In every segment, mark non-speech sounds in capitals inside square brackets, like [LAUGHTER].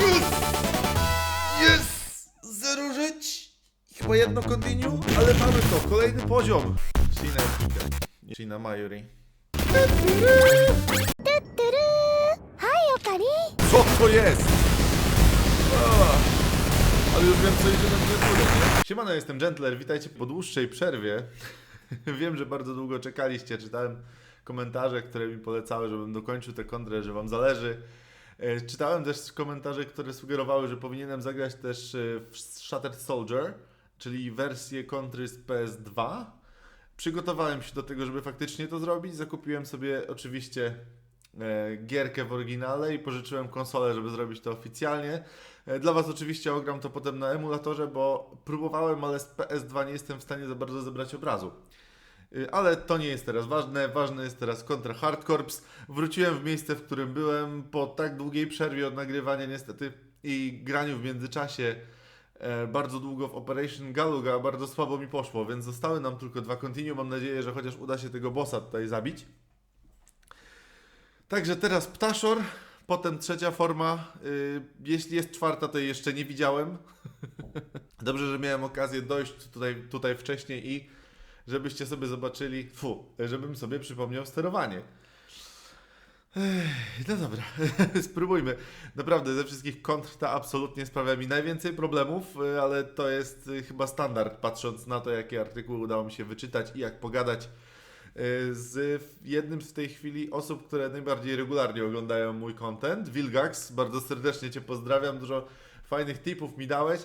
Jest! Jest! Zero żyć! Chyba jedno continue, ale mamy to, kolejny poziom. Shina Epika. Nie Shina Mayuri. Co to jest? Ah, Ale już wiem co idzie na mnie nie? Siemano, jestem Gentler, witajcie po dłuższej przerwie. [LAUGHS] wiem, że bardzo długo czekaliście, czytałem komentarze, które mi polecały, żebym dokończył tę kontrę, że wam zależy. E, Czytałem też komentarze, które sugerowały, że powinienem zagrać też e, w Shattered Soldier, czyli wersję kontry z PS2. Przygotowałem się do tego, żeby faktycznie to zrobić. Zakupiłem sobie oczywiście e, gierkę w oryginale i pożyczyłem konsolę, żeby zrobić to oficjalnie. Dla Was oczywiście ogram to potem na emulatorze, bo próbowałem, ale z PS2 nie jestem w stanie za bardzo zebrać obrazu. Y, Ale to nie jest teraz ważne. Ważne jest teraz kontra Hard Corps. Wróciłem w miejsce, w którym byłem po tak długiej przerwie od nagrywania niestety i graniu w międzyczasie e, bardzo długo w Operation Galuga, bardzo słabo mi poszło, więc zostały nam tylko dwa continue. Mam nadzieję, że chociaż uda się tego bossa tutaj zabić. Także teraz Ptaszor, potem trzecia forma. Y, jeśli jest czwarta, to jej jeszcze nie widziałem. [LAUGHS] Dobrze, że miałem okazję dojść tutaj, tutaj wcześniej i żebyście sobie zobaczyli, fu, żebym sobie przypomniał sterowanie. Ech, No dobra, [LAUGHS] spróbujmy. Naprawdę, ze wszystkich kontr ta absolutnie sprawia mi najwięcej problemów, y, ale to jest y, chyba standard, patrząc na to, jakie artykuły udało mi się wyczytać i jak pogadać y, z jednym z tej chwili osób, które najbardziej regularnie oglądają mój content, Wilgax. Bardzo serdecznie Cię pozdrawiam, dużo fajnych tipów mi dałeś.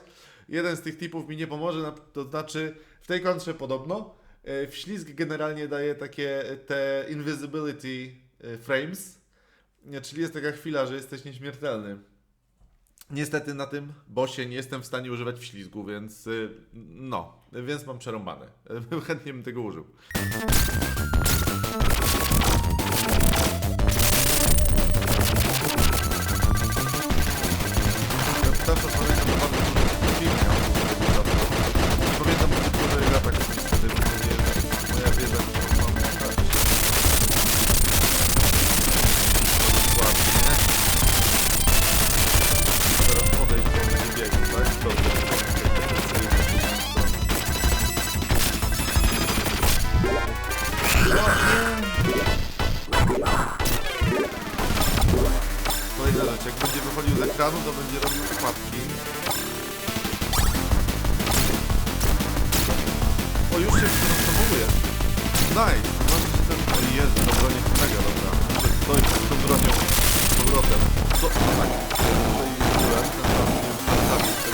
Jeden z tych tipów mi nie pomoże, to znaczy w tej kontrze podobno e, wślizg generalnie daje takie e, te invisibility e, frames, czyli jest taka chwila, że jesteś nieśmiertelny. Niestety na tym bosie nie jestem w stanie używać wślizgu, więc no, więc mam przerąbane. [LAUGHS] Chętnie bym tego użył. Jak będzie wychodził z ekranu, to będzie robił wpadki. O, już się przenosowuje. Nice! Zobaczcie ten... O Jezu, broń jest mega dobra. Muszę dojść z tą bronią z powrotem. Co? Tak. Tutaj byłem, ten raz nie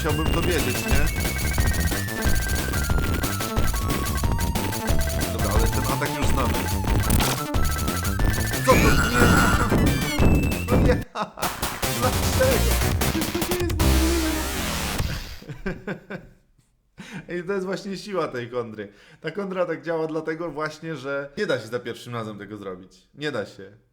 że, że musiałbym to wiedzieć, nie? Dobra, ale ten atak już znamy. Co to? Nie! No nie! [LAUGHS] Dlaczego? To jest. I to jest właśnie siła tej kondry. Ta kondra tak działa dlatego właśnie, że nie da się za pierwszym razem tego zrobić. Nie da się.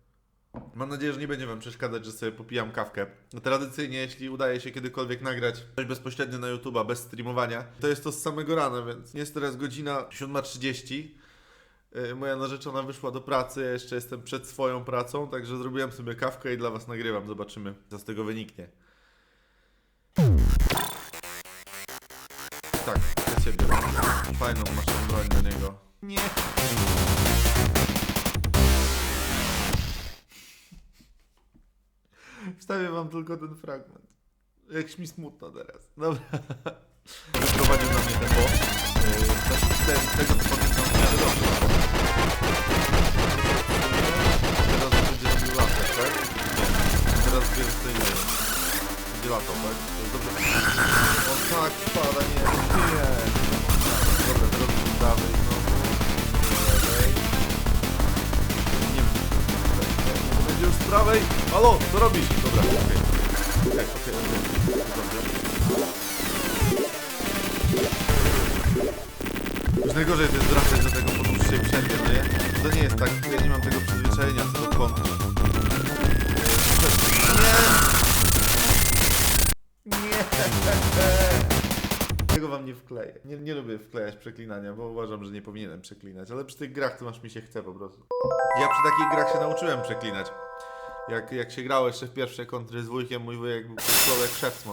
Mam nadzieję, że nie będzie Wam przeszkadzać, że sobie popijam kawkę. Tradycyjnie, jeśli udaje się kiedykolwiek nagrać coś bezpośrednio na YouTube'a, bez streamowania, to jest to z samego rana, więc jest teraz godzina 7.30. Yy, Moja narzeczona wyszła do pracy, ja jeszcze jestem przed swoją pracą, także zrobiłem sobie kawkę i dla Was nagrywam. Zobaczymy, co z tego wyniknie. Tak, dla Ciebie. Fajną masz broń do niego. Nie. Wstawię wam tylko ten fragment. Jakś mi smutno teraz. Dobra. Wyprowadził na mnie ten boss. Yy, znaczy te- tego co pamiętam miarę dobrze. Teraz będzie robił latę, tak? Teraz wiem co wiem. Będzie latał, tak? Dobrze. O tak, spada, nie, nie. Dobra, teraz z prawej już z prawej. Halo, co robisz? Dobra, okej. Okej, okej, okej. Dobrze. Już najgorzej to jest wracać do tego po dłuższej przerwie, no nie? To nie jest tak, ja nie mam tego przyzwyczajenia co do kontr. Wkleję. Nie, nie lubię wklejać przeklinania, bo uważam, że nie powinienem przeklinać, ale przy tych grach to masz mi się chce po prostu. Ja przy takich grach się nauczyłem przeklinać. Jak, jak się grało jeszcze w pierwsze kontry z wujkiem, mój wujek był jak szef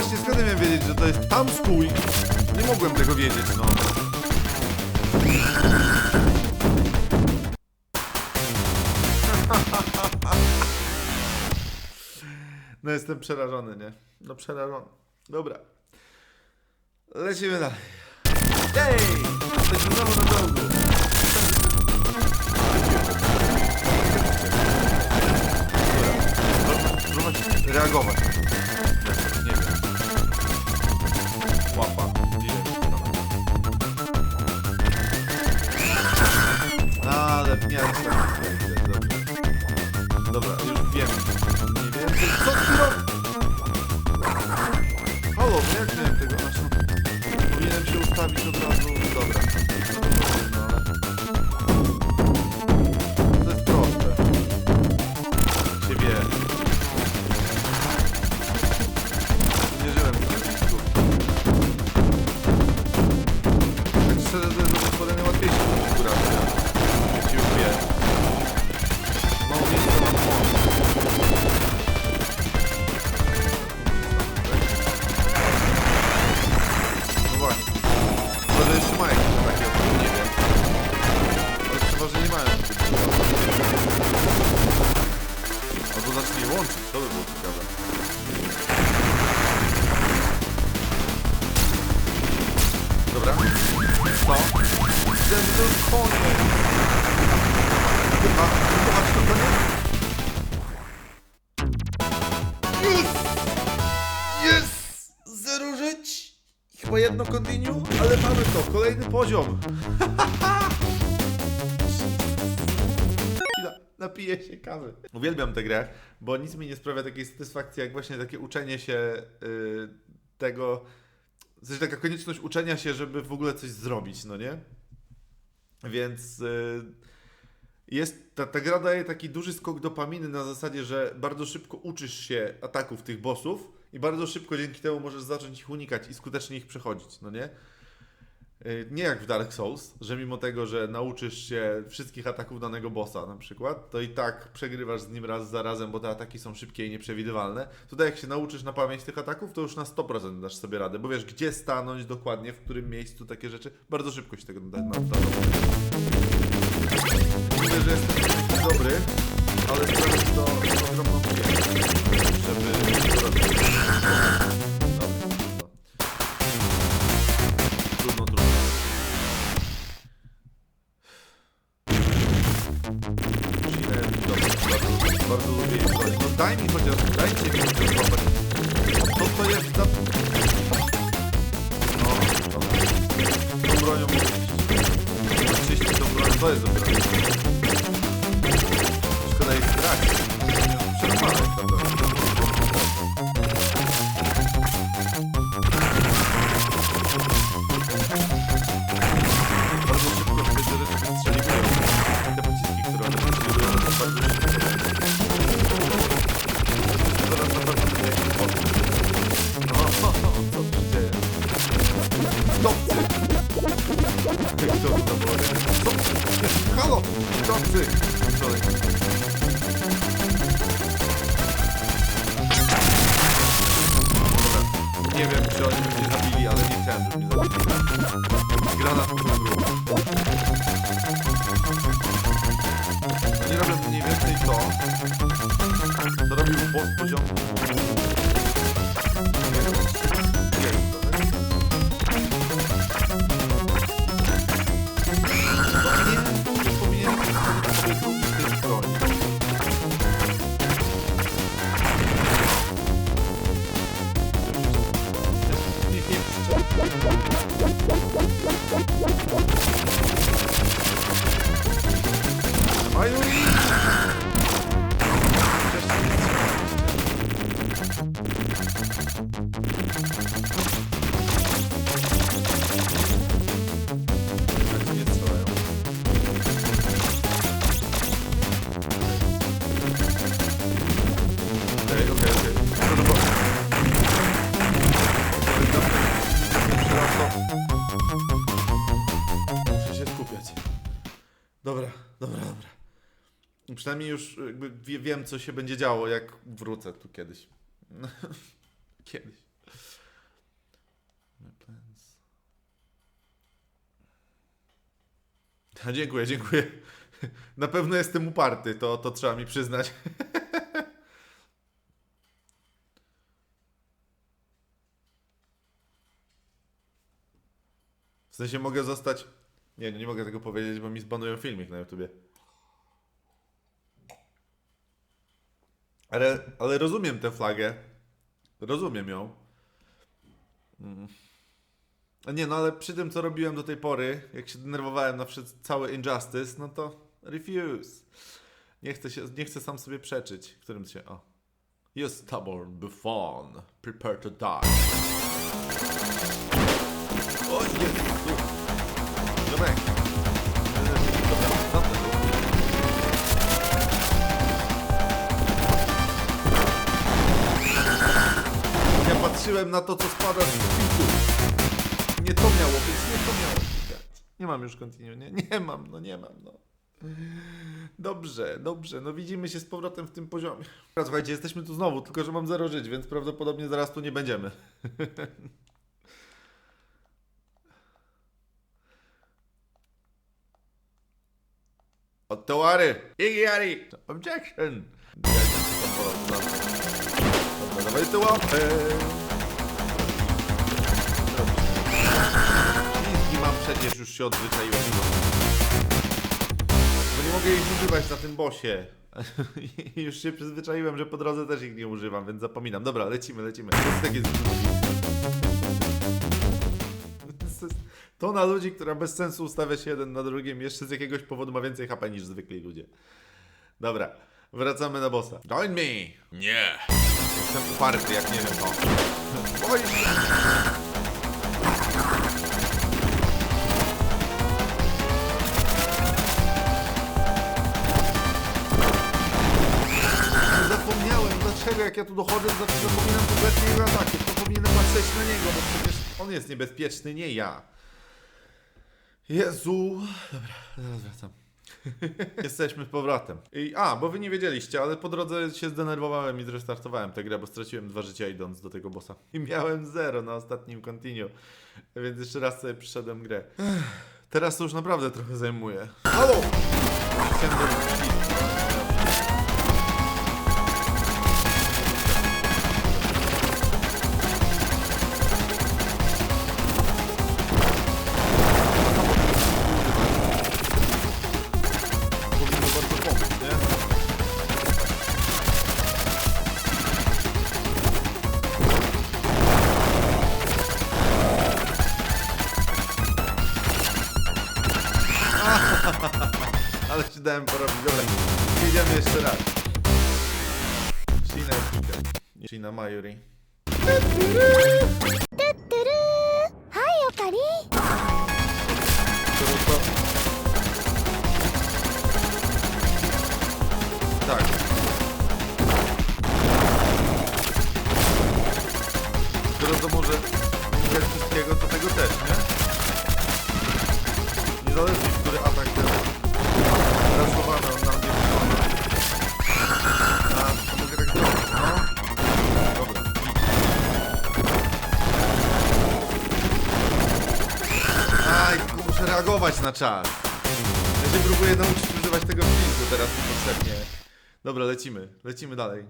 właśnie skąd miałem wiedzieć, że to jest tam stój? Nie mogłem tego wiedzieć, no. [LAUGHS] No jestem przerażony, nie? No przerażony. Dobra. Lecimy dalej. Ej! Jesteśmy znowu na. Spróbować reagować. Ale nie jest Dobra. Był koniec. Chyba, chyba to koniec? Jest! Jest! Zero żyć! Chyba jedno continue, ale mamy to. Kolejny poziom. [LAUGHS] Napiję się kawy. Uwielbiam tę grę, bo nic mi nie sprawia takiej satysfakcji, jak właśnie takie uczenie się y, tego. W sensie taka konieczność uczenia się, żeby w ogóle coś zrobić, no nie? Więc y, jest, ta, ta gra daje taki duży skok dopaminy na zasadzie, że bardzo szybko uczysz się ataków tych bossów i bardzo szybko dzięki temu możesz zacząć ich unikać i skutecznie ich przechodzić, no nie? Y, Nie jak w Dark Souls, że mimo tego, że nauczysz się wszystkich ataków danego bossa na przykład, to i tak przegrywasz z nim raz za razem, bo te ataki są szybkie i nieprzewidywalne. Tutaj jak się nauczysz na pamięć tych ataków, to już na 100% dasz sobie radę, bo wiesz gdzie stanąć dokładnie, w którym miejscu, takie rzeczy. Bardzo szybko się tego da. da Myślę, że jestem dobry, ale sprawia to ogromną żeby to robić. Daj mi chociaż, dajcie mi chociaż złapać. Co to jest za... No, dobra. Tą bronią. Oczywiście tą bronią, to jest dobra. Szkoda jej stracić. Przerwane jest Przynajmniej już jakby wie, wiem, co się będzie działo, jak wrócę tu kiedyś. [LAUGHS] kiedyś. Plans. A, dziękuję, dziękuję. [LAUGHS] Na pewno jestem uparty, to, to trzeba mi przyznać. [LAUGHS] W sensie mogę zostać... Nie, nie mogę tego powiedzieć, bo mi zbanują filmik na YouTubie. Ale, ale rozumiem tę flagę. Rozumiem ją. Mm. Nie, no ale przy tym, co robiłem do tej pory, jak się denerwowałem na cały Injustice, no to refuse. Nie chcę, się, nie chcę sam sobie przeczyć. Którym się... O. You stubborn buffon. Prepare to die. O, Jezu. Dobra, patrzyłem na to, co spada z sufitu. Nie to miało być, nie to miało być. Nie mam już continue, nie? Nie mam, no nie mam, no. Dobrze, dobrze, no widzimy się z powrotem w tym poziomie. Słuchajcie, jesteśmy tu znowu, tylko że mam zero żyć, więc prawdopodobnie zaraz tu nie będziemy. Od tołary! Igiari! Objection! Dobra, dawaj tu łapę! Przecież, już się odzwyczaiłem. Bo nie mogę ich używać na tym bosie. [LAUGHS] Już się przyzwyczaiłem, że po drodze też ich nie używam, więc zapominam. Dobra, lecimy, lecimy. To jest takie... To jest To na ludzi, która bez sensu ustawia się jeden na drugim, jeszcze z jakiegoś powodu ma więcej HP niż zwykli ludzie. Dobra, wracamy na bossa. Join me! Nie! Jestem uparty, jak nie wiem to. Oj! Zapomniałem, dlaczego jak ja tu dochodzę, to zawsze zapominam kompletnie jego ataków. To powinienem patrzeć na niego, bo przecież on jest niebezpieczny, nie ja. Jezu. Dobra, zaraz wracam. [LAUGHS] Jesteśmy z powrotem. I, a, bo wy nie wiedzieliście, ale po drodze się zdenerwowałem i zrestartowałem tę grę, bo straciłem dwa życia idąc do tego bossa. I miałem zero na ostatnim continue. Więc jeszcze raz sobie przyszedłem grę. Teraz to już naprawdę trochę zajmuje. Halo! Chciałem Dałem porobić. Dobra, idziemy jeszcze raz. Shina. Shina Mayuri. Patrz na czas. Ja się próbuję nauczyć używać tego filtru teraz niepotrzebnie. Dobra, lecimy. Lecimy dalej.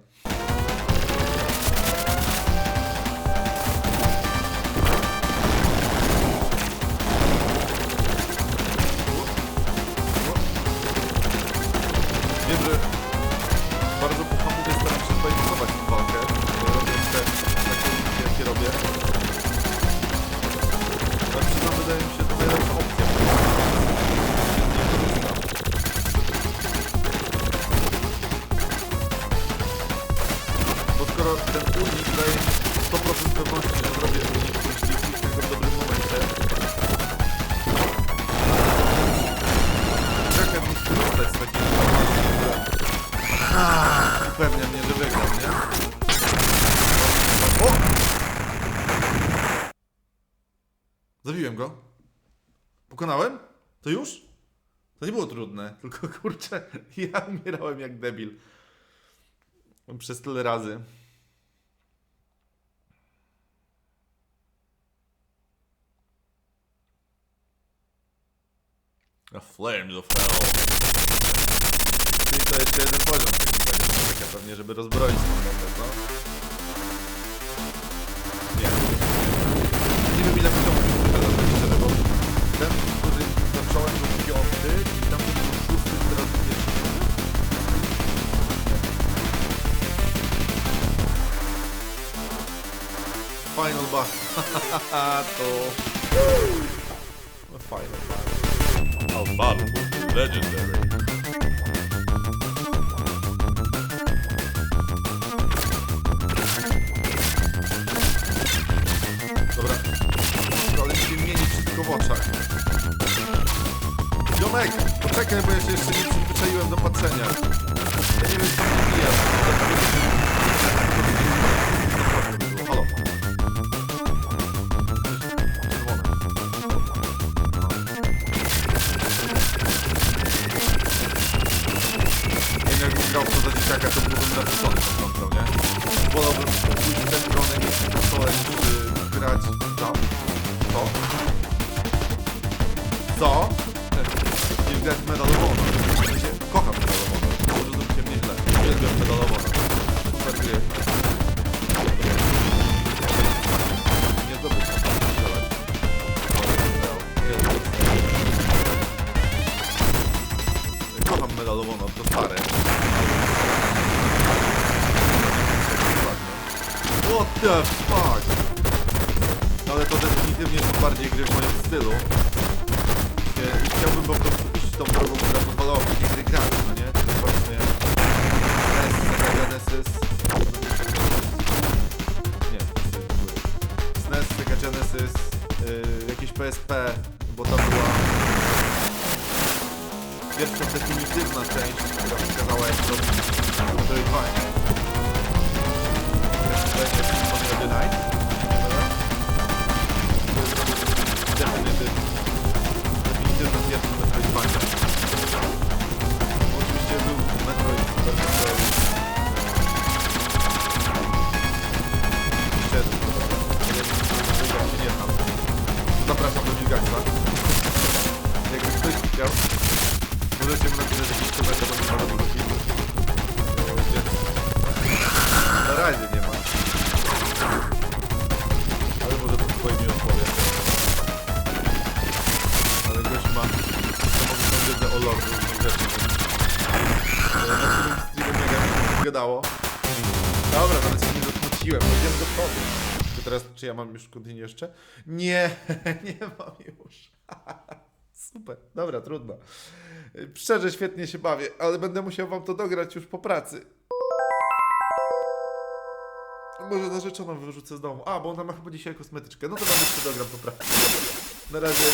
Wiem, że upewnia mnie, że wygram, nie? O! Zabiłem go. Pokonałem? To już? To nie było trudne, [LAUGHS] tylko kurczę, ja umierałem jak debil. Przez tyle razy. A flames of hell. Czyli to jeszcze jeden poziom pewnie, żeby rozbroić tą bombę, co? Nie. Nie wiem ile poziomów jest tutaj do szczerze, bo ten, który zacząłem był piąty i tam był szósty, teraz pierwszy. Final boss. [LAUGHS] to... No, Final boss. Our battle legendary. Ziomek, poczekaj, bo ja się jeszcze nie przyzwyczaiłem do patrzenia. Ja nie wiem, co mnie bije. Czy ja mam już kontynuuję jeszcze? Nie, [LAUGHS] nie mam już. [LAUGHS] Super, dobra, trudno. Szczerze, świetnie się bawię, ale będę musiał wam to dograć już po pracy. Może narzeczoną wyrzucę z domu. A, bo ona ma chyba dzisiaj kosmetyczkę. No to wam jeszcze dogram po pracy. Na razie,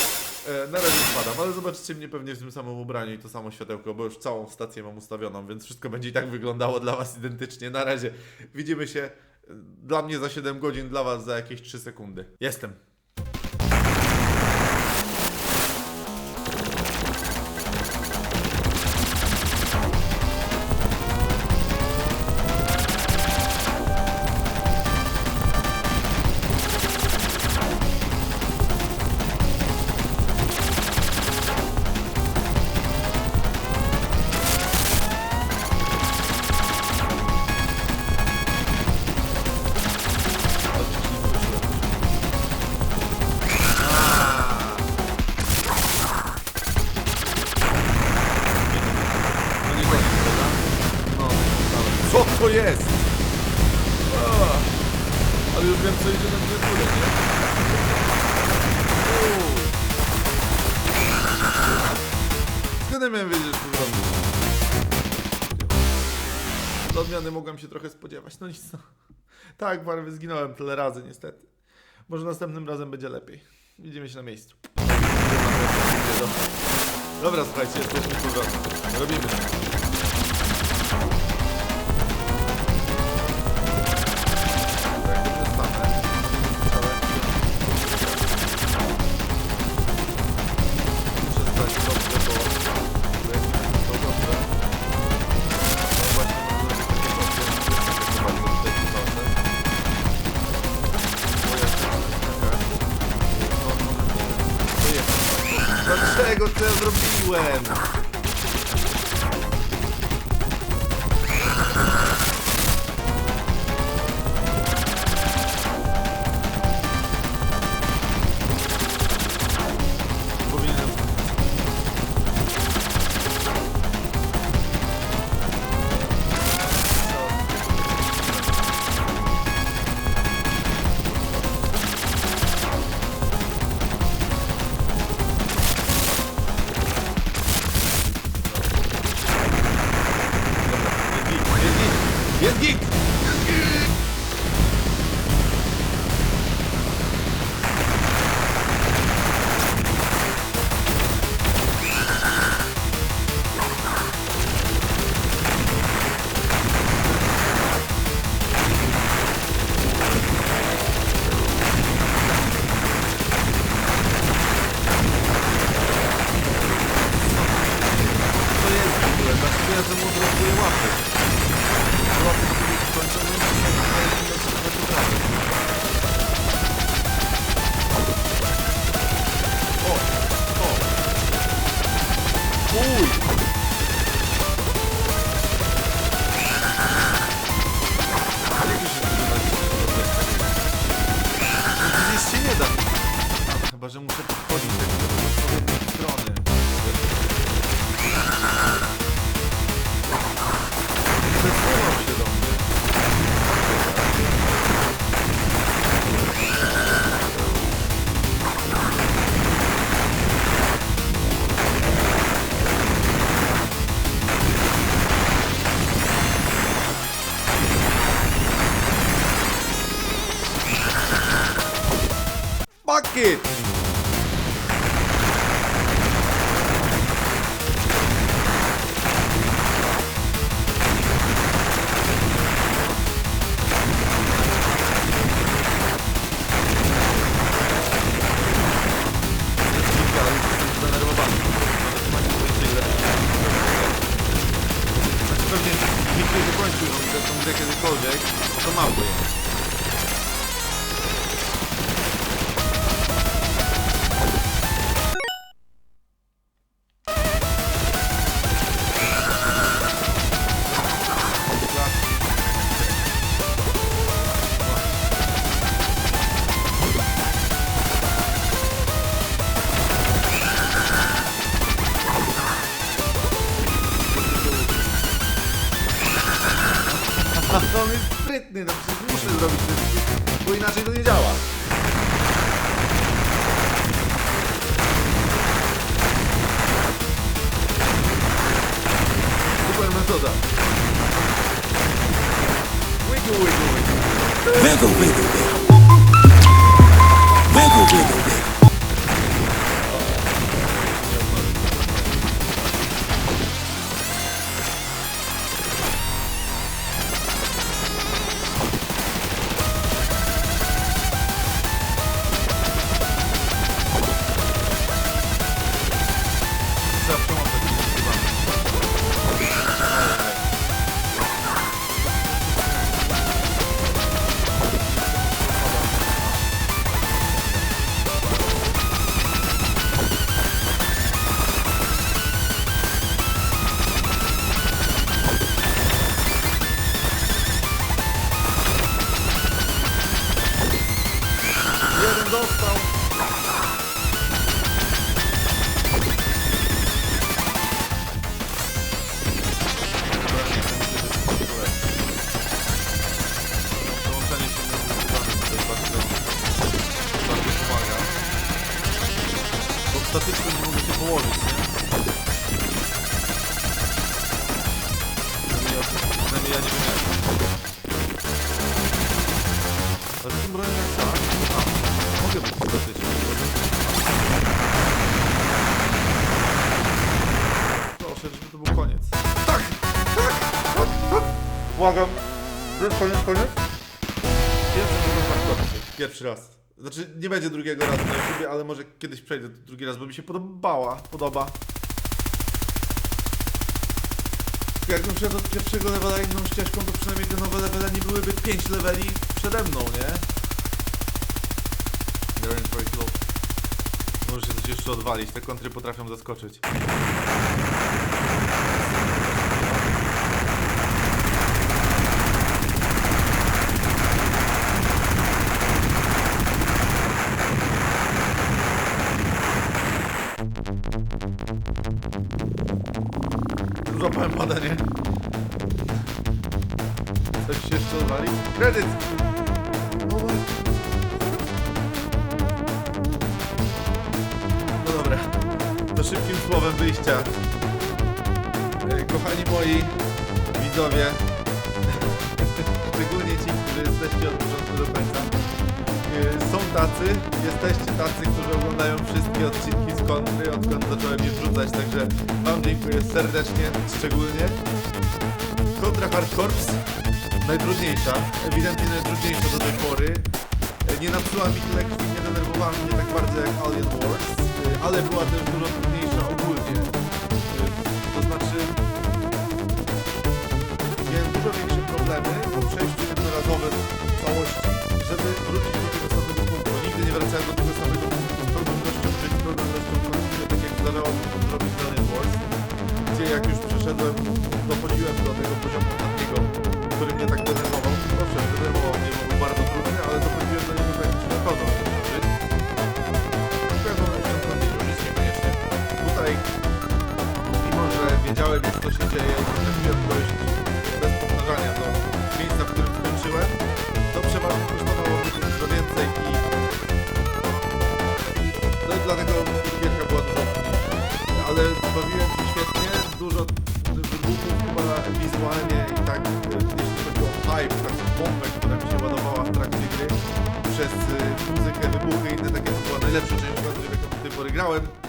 e, na razie spadam, ale zobaczycie mnie pewnie w tym samym ubraniu i to samo światełko, bo już całą stację mam ustawioną, więc wszystko będzie i tak wyglądało dla was identycznie. Na razie widzimy się dla mnie za 7 godzin, dla was za jakieś 3 sekundy. Jestem. wiem co idzie na górę, nie? Kiedy miałem wiedzieć, że do odmiany mogłem się trochę spodziewać. No nic. No. Tak, barwy zginąłem tyle razy niestety. Może następnym razem będzie lepiej. Widzimy się na miejscu. Dobra, słuchajcie, jesteśmy tu. Robimy. Fuck it. konkretny, no przecież muszę zrobić te wyniki, bo inaczej to nie działa. Super metoda. Wiggle, wiggle, wiggle. Wiggle, wiggle. Błagam. Jest koniec, koniec? Pierwszy raz na hardcore. Pierwszy raz. Znaczy, nie będzie drugiego razu na YouTubie, ale może kiedyś przejdę drugi raz, bo mi się podobała. Podoba. Jakbym szedł od pierwszego levela inną ścieżką, to przynajmniej te nowe levele nie byłyby 5 leveli przede mną, nie? Dragon Forest Low. Może się coś jeszcze odwalić, te kontry potrafią zaskoczyć. Kredyt! No dobra, to szybkim słowem wyjścia. E, Kochani moi widzowie, [LAUGHS] szczególnie ci, którzy jesteście od początku do końca, e, są tacy, jesteście tacy, którzy oglądają wszystkie odcinki z kontry, odkąd zacząłem je wrzucać, także Wam dziękuję serdecznie, szczególnie. Kontra Hard Corps, najtrudniejsza, ewidentnie najtrudniejsza do tej pory. E, Nie napsuła mi tyle krwi, nie denerwowała mnie tak bardzo jak Alien Wars, e, ale była też dużo trudniejsza ogólnie. E, To znaczy, miałem dużo większe problemy po przejściu jednorazowym całości, żeby wrócić do tego samego punktu. Nigdy nie wracałem do tego samego punktu z z pełną ilością kończyłem, tak jak zdarzało mi to zrobić Alien Wars, gdzie jak już przeszedłem, dochodziłem do tego poziomu który mnie tak denerwował. Owszem, denerwował mnie, bo był bardzo trudny, ale dochodziłem do niego praktycznie na pewną ilością kończyłem żyć niekoniecznie. Tutaj, mimo że wiedziałem już co się dzieje potrafiłem dojść bez powtarzania do miejsca, w którym skończyłem, to przeważnie kosztowało mnie dużo więcej i no i dlatego gierka była dużo. Ale bawiłem się świetnie, dużo chyba wizualnie i tak, e, jeśli chodzi o hype, taką bombę, która mi się ładowała w trakcie gry, przez e, muzykę, wybuchy i inne takie, to była najlepsza część rozgrywek, jaką do tej pory grałem.